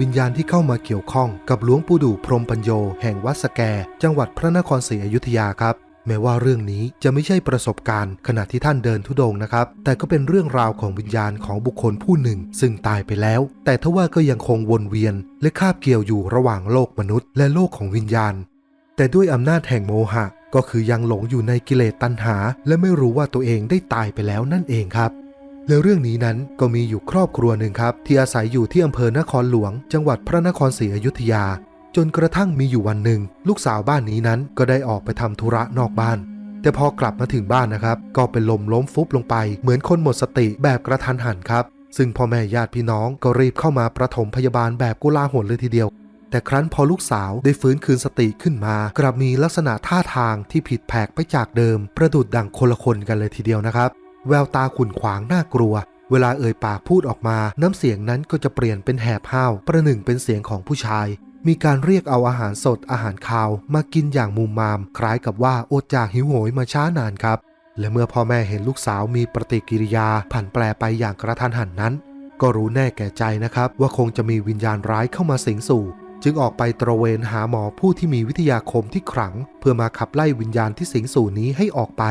วิญญาณที่เข้ามาเกี่ยวข้องกับหลวงปู่ดูพรมปัญโยแห่งวัดสแก จังหวัดพระนครศรีอยุธยาครับ แม้ว่าเรื่องนี้จะไม่ใช่ประสบการณ์ขณะที่ท่านเดินทุดงนะครับ แต่ก็เป็นเรื่องราวของวิญญาณของบุคคลผู้หนึ่ง ซึ่งตายไปแล้ว แต่ทว่าก็ยังคงวนเวียน และคาบเกี่ยวอยู่ระหว่างโลกมนุษย์ และโลกของวิญญาณ แต่ด้วยอำนาจแห่งโมหะ ก็คือยังหลงอยู่ในกิเลสตัณหา และไม่รู้ว่าตัวเองได้ตายไปแล้วนั่นเองครับ และเรื่องนี้นั้นก็มีอยู่ครอบครัวหนึ่งครับ ที่อาศัยอยู่ที่อำเภอนครหลวง จังหวัดพระนครศรีอยุธยา จนกระทั่งมีอยู่วันหนึ่ง ลูกสาวบ้านนี้นั้นก็ได้ออกไปทำธุระนอกบ้าน แต่พอกลับมาถึงบ้านนะครับ ก็เป็นลมล้มฟุบลงไป เหมือนคนหมดสติแบบกระทันหันครับ ซึ่งพ่อแม่ญาติพี่น้องก็รีบเข้ามาประถมพยาบาลแบบกุลาหลเลยทีเดียว แต่ครั้นพอลูกสาวได้ฟื้นคืนสติขึ้นมา กลับมีลักษณะท่าทางที่ผิดแผกไปจากเดิม ประดุดดั่งคนละคนกันเลยทีเดียวนะครับ แววตาขุ่นขวางน่ากลัว เวลาเอ่ยปากพูดออกมา น้ำเสียงนั้นก็จะเปลี่ยนเป็นแหบห้าว ประหนึ่งเป็นเสียงของผู้ชาย มีการเรียกเอาอาหารสดอาหารคาว มากินอย่างมุมมาม คล้ายกับว่าอดจากหิวโหยมาช้านานครับ และเมื่อพ่อแม่เห็นลูกสาวมีปฏิกิริยาผันแปรไปอย่างกระทันหันนั้น ก็รู้แน่แก่ใจนะครับ ว่าคงจะมีวิญญาณร้ายเข้ามาสิงสู่จึงออกไปตระเวนหาหมอผู้ที่มีวิทยาคมที่ขลัง เพื่อมาขับไล่วิญญาณที่สิงสู่นี้ให้ออกไป